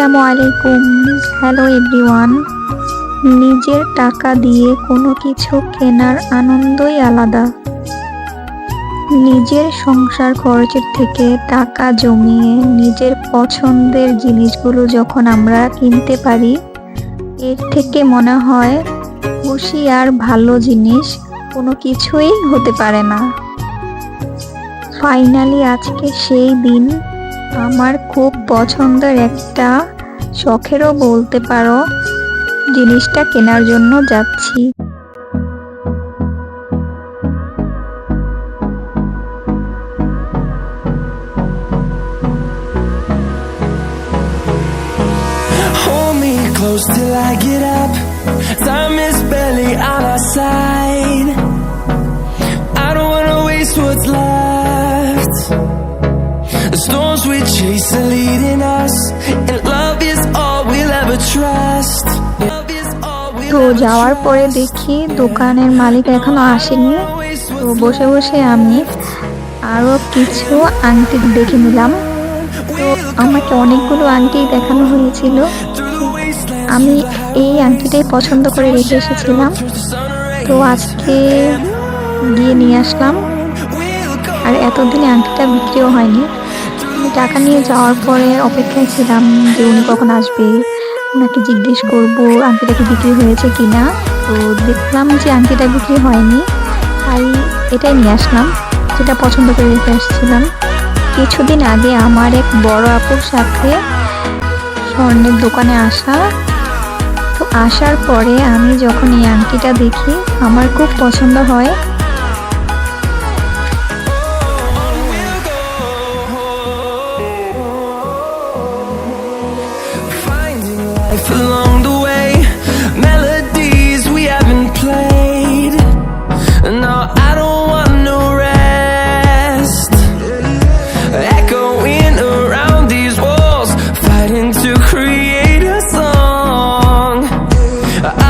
আলাইকুম। Hello everyone নিজের টাকা দিয়ে কোনো কিছু কেনার আনন্দই আলাদা। নিজের সংসার খরচের থেকে টাকা জমিয়ে নিজের পছন্দের জিনিসগুলো যখন আমরা কিনতে পারি, এর থেকে মনে হয় খুশি আর ভালো জিনিস কোনো কিছুই হতে পারে না। ফাইনালি আজকে সেই দিন আমার খুব পছন্দের একটা শখেরও বলতে পারো জিনিসটা কেনার জন্য যাচ্ছি close till I get up. Time is barely on our side. I don't wanna waste what's left. The storms we chase are leading us, and love is all we'll ever trust. তো যাওয়ার পরে. দেখি দোকানের মালিক এখনও আসেনি তো বসে বসে আমি আরও কিছু আংটি দেখে নিলাম তো আমাকে অনেকগুলো আংটি দেখানো হয়েছিল আমি এই আংটিটাই পছন্দ করে রেখে এসেছিলাম তো আজকে গিয়ে নিয়ে আসলাম. আর এতদিনে আংটিটা বিক্রিও হয়নি টাকা নিয়ে যাওয়ার পরে অপেক্ষায় ছিলাম যে উনি কখন আসবে। ওনাকে জিজ্ঞেস করব আংটিটা কি বিক্রি হয়েছে কিনা? তো দেখলাম যে আংটিটা বিক্রি হয়নি। তাই এটাই নিয়ে আসলাম, যেটা পছন্দ করে রেখে আসছিলাম। কিছুদিন আগে আমার এক বড় আপুর সাথে স্বর্ণের দোকানে আসা। তো আসার পরে আমি যখন এই আংটিটা দেখি, আমার খুব পছন্দ হয়। Life along the way, melodies we haven't played. No, I don't want no rest. Echoing around these walls, fighting to create a song. I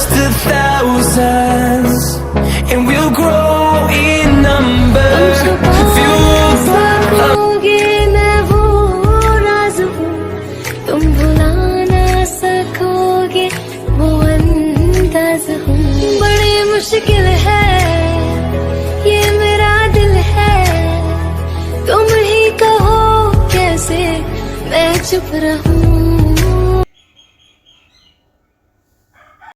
turn us to thousands. And we'll grow in number, fueled by them. पाओगे मैं वो राज हूँ तुम भुला ना सकोगे वो अंदाज हूँ बड़ी मुश्किल है ये मेरा दिल है तुम ही कहो कैसे मैं चुप रहूं